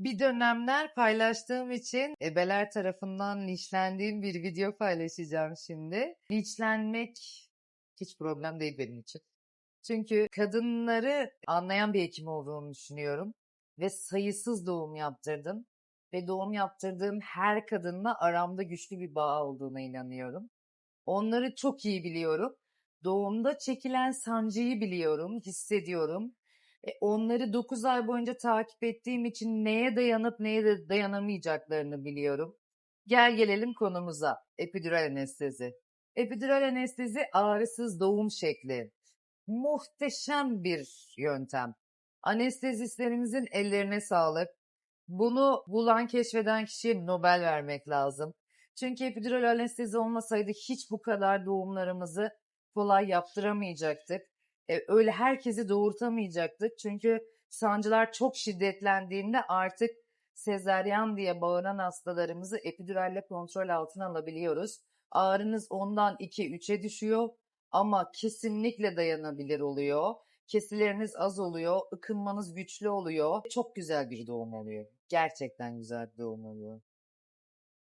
Bir dönemler paylaştığım için ebeler tarafından linçlendiğim bir video paylaşacağım şimdi. Linçlenmek hiç problem değil benim için. Çünkü kadınları anlayan bir hekim olduğumu düşünüyorum ve sayısız doğum yaptırdım ve doğum yaptırdığım her kadınla aramda güçlü bir bağ olduğuna inanıyorum. Onları çok iyi biliyorum. Doğumda çekilen sancıyı biliyorum, hissediyorum. E, onları 9 ay boyunca takip ettiğim için neye dayanıp neye de dayanamayacaklarını biliyorum. Gel gelelim konumuza. Epidural anestezi. Epidural anestezi ağrısız doğum şekli. Muhteşem bir yöntem. Anestezistlerimizin ellerine sağlık. Bunu bulan, keşfeden kişiye Nobel vermek lazım. Çünkü epidural anestezi olmasaydı hiç bu kadar doğumlarımızı kolay yaptıramayacaktık. E, öyle herkesi doğurtamayacaktık. Çünkü sancılar çok şiddetlendiğinde artık sezaryen diye bağıran hastalarımızı epiduralle kontrol altına alabiliyoruz. Ağrınız ondan 2-3'e düşüyor ama kesinlikle dayanabilir oluyor. Kesileriniz az oluyor, ıkınmanız güçlü oluyor. Çok güzel bir doğum oluyor. Gerçekten güzel bir doğum oluyor.